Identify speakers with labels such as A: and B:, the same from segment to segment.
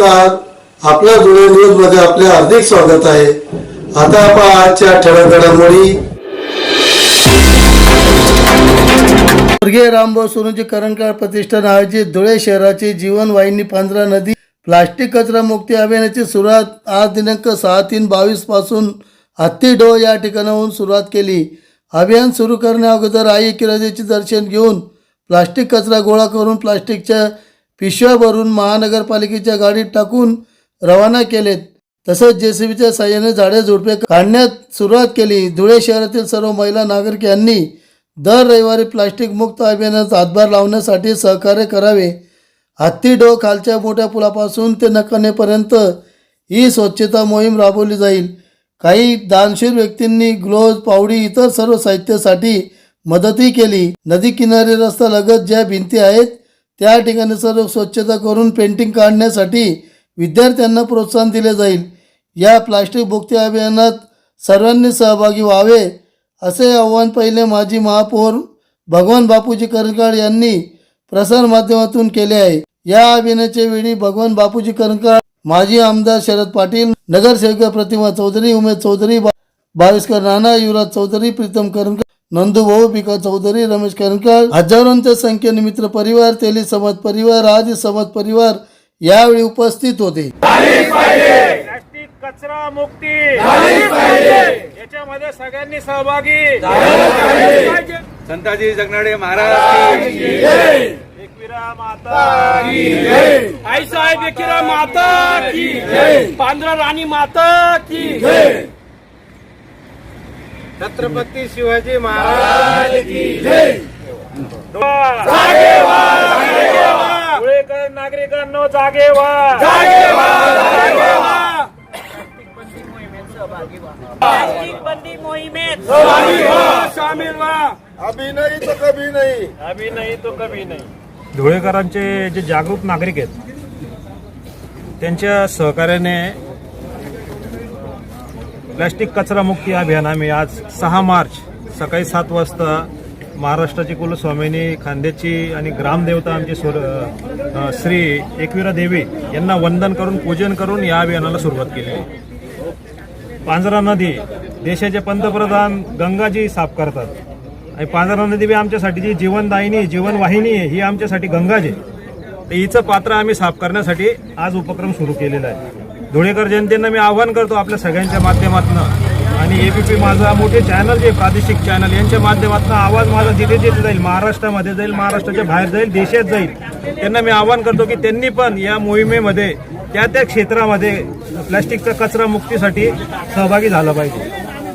A: नमस्कार. आपल्या धुळे न्यूजमध्ये आपले हार्दिक स्वागत आहे. आता आपण आजच्या ठळक घडामोडी स्वर्गीय रामभाऊ सोनूजी करंजकर प्रतिष्ठान आयोजित धुळे शहराची जीवनवाहिनी वाहिनी नदी प्लास्टिक कचरा मुक्ती अभियानाची सुरुवात आज दिनांक सहा तीन बावीसपासून हत्तीडो या ठिकाणाहून सुरुवात केली. अभियान सुरू करण्या अगोदर आई किराजीचे दर्शन घेऊन प्लास्टिक कचरा गोळा करून प्लास्टिकच्या पिशव्या भरून महानगरपालिकेच्या गाडीत टाकून रवाना केलेत. तसंच जेसीबीच्या साह्याने झाडे झुडपे काढण्यात सुरुवात केली. धुळे शहरातील सर्व महिला नागरिक यांनी दर रविवारी प्लास्टिक मुक्त अभियानात हातभार लावण्यासाठी सहकार्य करावे. हत्ती डो खालच्या मोठ्या पुलापासून ते नकानेपर्यंत ही स्वच्छता मोहीम राबवली जाईल. काही दानशीर व्यक्तींनी ग्लोव्ज पावडी इतर सर्व साहित्यासाठी मदतही केली. नदी किनारी रस्ता लगत ज्या भिंती आहेत त्या ठिकाणी सर्व स्वच्छता करून पेंटिंग काढण्यासाठी विद्यार्थ्यांना प्रोत्साहन दिले जाईल. या प्लास्टिक मुक्ती अभियानात सर्वांनी सहभागी व्हावे असे आव्हान पहिले माजी महापौर भगवान बापूजी करंकाळ यांनी प्रसार माध्यमातून केले आहे. या अभियानाच्या वेळी भगवान बापूजी करंकाळ माजी आमदार शरद पाटील नगरसेविका प्रतिमा चौधरी उमेश चौधरी बा- बाविस्कर राणा युवराज चौधरी प्रीतम करंकाळ नंदू भाऊ पिका चौधरी रमेश करंकाळ हजारोंच्या संख्येने मित्र परिवार तेली समाज परिवार आदी समाज परिवार यावेळी उपस्थित होते.
B: प्लास्टिक कचरा मुक्ती. याच्यामध्ये सगळ्यांनी सहभागी.
C: संताजी जगनाडे महाराज
B: एकविरा माता आई साहेब एकविरा माता की पांढरा राणी माता की
C: छत्रपती शिवाजी महाराज की
B: धुळेकर नागरिकांनो जागे बंदी मोहिमेत. सामील व्हा.
A: अभी नाही तो कभी नाही.
B: अभी नाही तो कभी नाही. धुळेकरांचे जे जागरूक नागरिक आहेत त्यांच्या सहकार्याने प्लॅस्टिक कचरा मुक्ती अभियान आम्ही आज सहा मार्च सकाळी सात वाजता महाराष्ट्राची कुलस्वामिनी खांद्याची आणि ग्रामदेवता आमची स्वर श्री एकविरा देवी यांना वंदन करून पूजन करून या अभियानाला सुरुवात केली. पांझरा नदी देशाचे पंतप्रधान गंगाजी साफ करतात. आणि पांझरा नदी बी आमच्यासाठी जी जीवनदायिनी जीवनवाहिनी आहे ही आमच्यासाठी गंगाजी तर हिचं पात्र आम्ही साफ करण्यासाठी आज उपक्रम सुरू केलेला आहे. धुळेकर जनतेनं मी आव्हान करतो आपल्या सगळ्यांच्या माध्यमातून. आणि ए बी पी माझा मोठे चॅनल जे प्रादेशिक चॅनल यांच्या माध्यमातून आवाज माझा जिथे जिथे जाईल महाराष्ट्रामध्ये जाईल महाराष्ट्राच्या बाहेर जाईल देशात जाईल त्यांना मी आव्हान करतो की त्यांनी पण या मोहिमेमध्ये त्या त्या क्षेत्रामध्ये प्लॅस्टिकचा कचरा मुक्तीसाठी सहभागी झाला पाहिजे.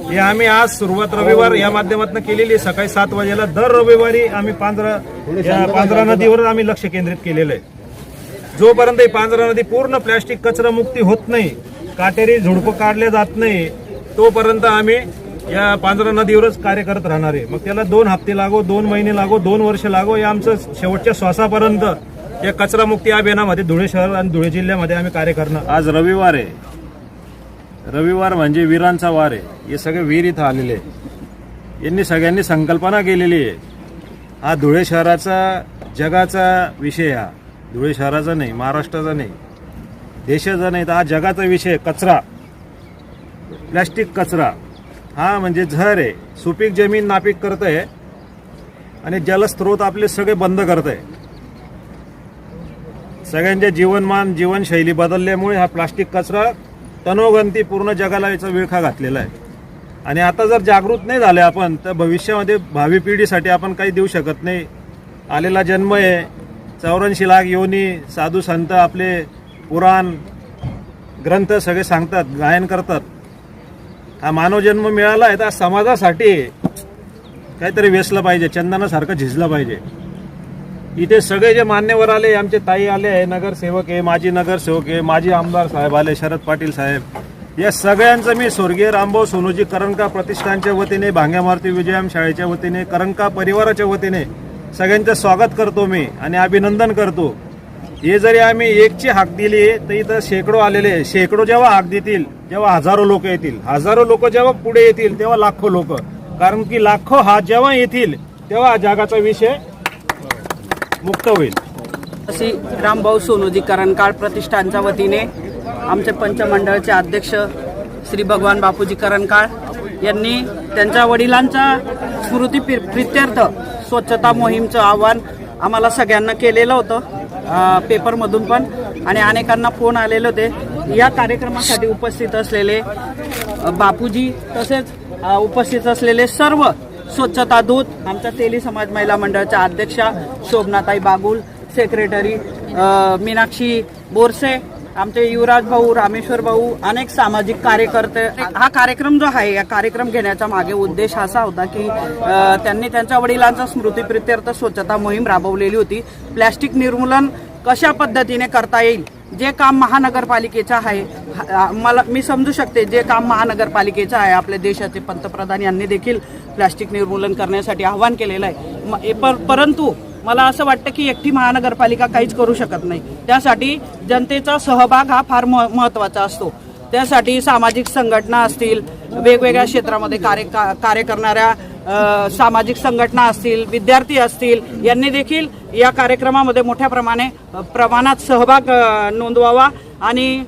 B: हे आम्ही आज सुरुवात रविवार या माध्यमातून केलेली आहे. सकाळी सात वाजेला दर रविवारी आम्ही पांढरा या पांढरा नदीवर आम्ही लक्ष केंद्रित केलेलं आहे. जोपर्यंत ही नदी पूर्ण प्लॅस्टिक कचरामुक्ती होत नाही काटेरी झुडपं काढले जात नाही तोपर्यंत आम्ही या पांजरा नदीवरच कार्य करत राहणार आहे. मग त्याला दोन हप्ते लागो दोन महिने लागो दोन वर्ष लागो या आमचं शेवटच्या श्वासापर्यंत या कचरा मुक्ती अभियानामध्ये धुळे शहर आणि धुळे जिल्ह्यामध्ये आम्ही कार्य करणार. आज रविवार आहे. रविवार म्हणजे वीरांचा वार आहे. हे सगळे वीर इथं आलेले यांनी सगळ्यांनी संकल्पना केलेली आहे. हा धुळे शहराचा जगाचा विषय हा. धुळे शहराचा नाही महाराष्ट्राचा नाही देशाचा नाही. तर हा जगाचा विषय कचरा. प्लॅस्टिक कचरा. हा म्हणजे झर आहे. सुपीक जमीन नापीक करत आहे आणि जलस्रोत आपले सगळे बंद करत आहे सगळ्यांचे जीवनमान जीवनशैली बदलल्यामुळे हा प्लास्टिक कचरा तनोगंती पूर्ण जगाला याचा विळखा घातलेला आहे. आणि आता जर जागृत नाही झाले आपण तर भविष्यामध्ये भावी पिढीसाठी आपण काही देऊ शकत नाही. आलेला जन्म आहे. चौऱ्याऐंशी लाख योनी साधू संत आपले पुराण ग्रंथ सगळे सांगतात गायन करतात. हा मानव जन्म मिळाला आहे तर समाजासाठी काहीतरी वेसलं पाहिजे चंदनासारखं झिजलं पाहिजे. इथे सगळे जे मान्यवर आले आमचे ताई आले आहे नगरसेवक आहे माजी नगरसेवक आहे माजी आमदार साहेब आले शरद पाटील साहेब. या सगळ्यांचं मी स्वर्गीय रामभाऊ सोनूजी करंका प्रतिष्ठानच्या वतीने भांग्यामारती विजयाम शाळेच्या वतीने करंका परिवाराच्या वतीने सगळ्यांचं स्वागत करतो मी आणि अभिनंदन करतो. हे जरी आम्ही एकची हाक दिली तर इथं शेकडो आलेले शेकडो जेव्हा हाक देतील जेव्हा हजारो लोक येतील. हजारो लोक जेव्हा पुढे येतील तेव्हा लाखो लोक. कारण की लाखो हा जेव्हा येतील तेव्हा जगाचा विषय मुक्त होईल.
D: अशी रामभाऊ सोनूजी करणकाळ प्रतिष्ठानच्या वतीने आमचे पंचमंडळाचे अध्यक्ष श्री भगवान बापूजी करणकाळ यांनी त्यांच्या वडिलांच्या स्मृती प्रित्यर्थ स्वच्छता मोहीमचं आव्हान आम्हाला सगळ्यांना केलेलं होतं पेपरमधून पण. आणि अनेकांना फोन आलेले होते. या कार्यक्रमासाठी उपस्थित असलेले बापूजी तसेच उपस्थित असलेले सर्व स्वच्छता दूत आमच्या तेली समाज महिला मंडळाच्या अध्यक्षा शोभनाताई बागुल सेक्रेटरी मीनाक्षी बोरसे आमचे युवराज भाऊ रामेश्वर भाऊ अनेक सामाजिक कार्यकर्ते हा कार्यक्रम जो आहे या कार्यक्रम घेण्याचा मागे उद्देश असा होता की त्यांनी त्यांच्या वडिलांचा स्मृतीप्रित्यर्थ स्वच्छता मोहीम राबवलेली होती. प्लॅस्टिक निर्मूलन कशा पद्धतीने करता येईल? जे काम महानगरपालिकेचं आहे हा- मला मी समजू शकते जे काम महानगरपालिकेचं आहे आपल्या देशाचे पंतप्रधान यांनी देखील प्लॅस्टिक निर्मूलन करण्यासाठी आवाहन केलेलं आहे. ए- पर- परंतु मला असं वाटतं की एकटी महानगरपालिका काहीच करू शकत नाही. त्यासाठी जनतेचा सहभाग हा फार मह- महत्त्वाचा असतो. त्यासाठी सामाजिक संघटना असतील वेगवेगळ्या क्षेत्रामध्ये कार्य का- कार्य करणाऱ्या सामाजिक संघटना असतील विद्यार्थी असतील यांनी देखील या कार्यक्रमामध्ये मोठ्या प्रमाणे प्रमाणात सहभाग नोंदवावा आणि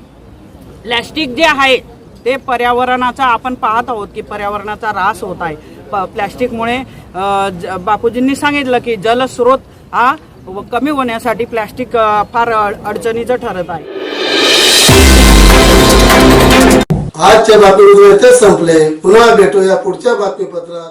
D: प्लॅस्टिक जे आहे ते पर्यावरणाचा आपण पाहत आहोत की पर्यावरणाचा ऱ्हास होत आहे. प- प्लॅस्टिकमुळे बापूजींनी सांगितलं की जलस्रोत हा कमी होण्यासाठी प्लॅस्टिक फार अडचणीचं ठरत आहे.
A: आजच्या बातमीपत्र संपले. पुन्हा भेटूया पुढच्या बातमीपत्रात.